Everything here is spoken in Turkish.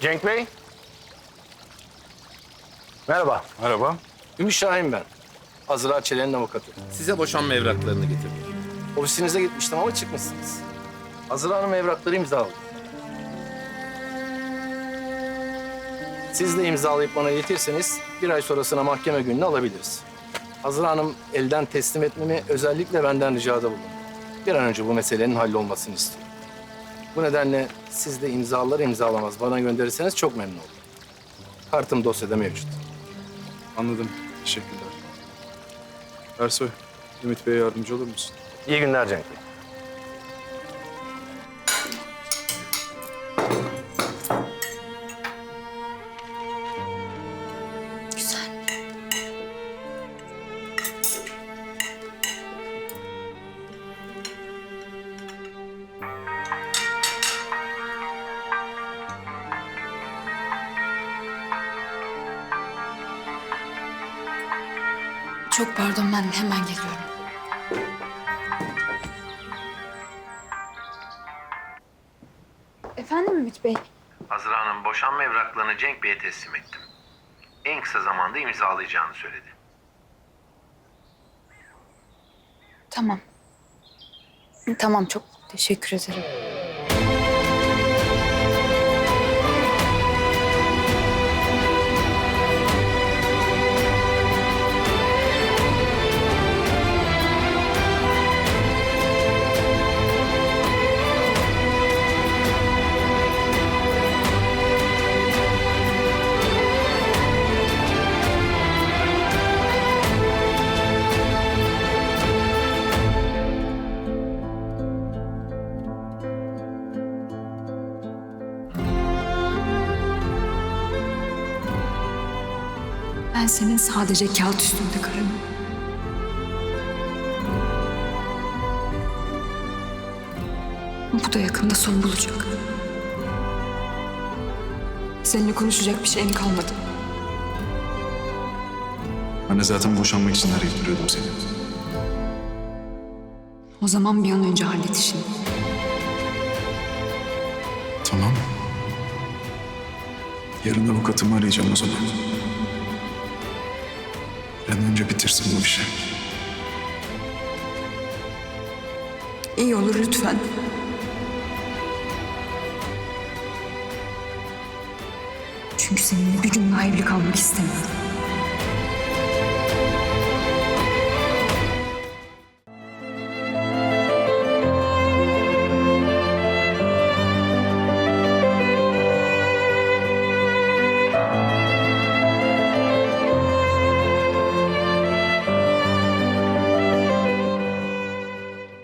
Cenk Bey. Merhaba. Merhaba. Ümit Şahin ben. Azra Çelen'in avukatı. Size boşanma evraklarını getirdim. Ofisinize gitmiştim ama çıkmışsınız. Azra Hanım evrakları imzaladı. Siz de imzalayıp bana iletirseniz bir ay sonrasına mahkeme gününü alabiliriz. Azra Hanım elden teslim etmemi özellikle benden ricada bulundu. Bir an önce bu meselenin hallolmasını istiyor. Bu nedenle siz de imzalar imzalamaz bana gönderirseniz çok memnun olurum. Kartım dosyada mevcut. Anladım. Teşekkürler. Ersoy, Ümit Bey'e yardımcı olur musun? İyi günler Cenk Bey. Çok pardon ben hemen geliyorum. Efendim Ümit Bey? Azra Hanım boşanma evraklarını Cenk Bey'e teslim ettim. En kısa zamanda imzalayacağını söyledi. Tamam. Tamam çok teşekkür ederim. Ben senin sadece kağıt üstünde karınım. Bu da yakında son bulacak. Seninle konuşacak bir şeyim kalmadı. De zaten boşanmak için arayıp duruyordum seni. O zaman bir an önce hallet işini. Tamam. Yarın avukatımı arayacağım o zaman. An önce bitirsin bu işi. İyi olur lütfen. Çünkü seninle bir gün daha evli kalmak istemiyorum.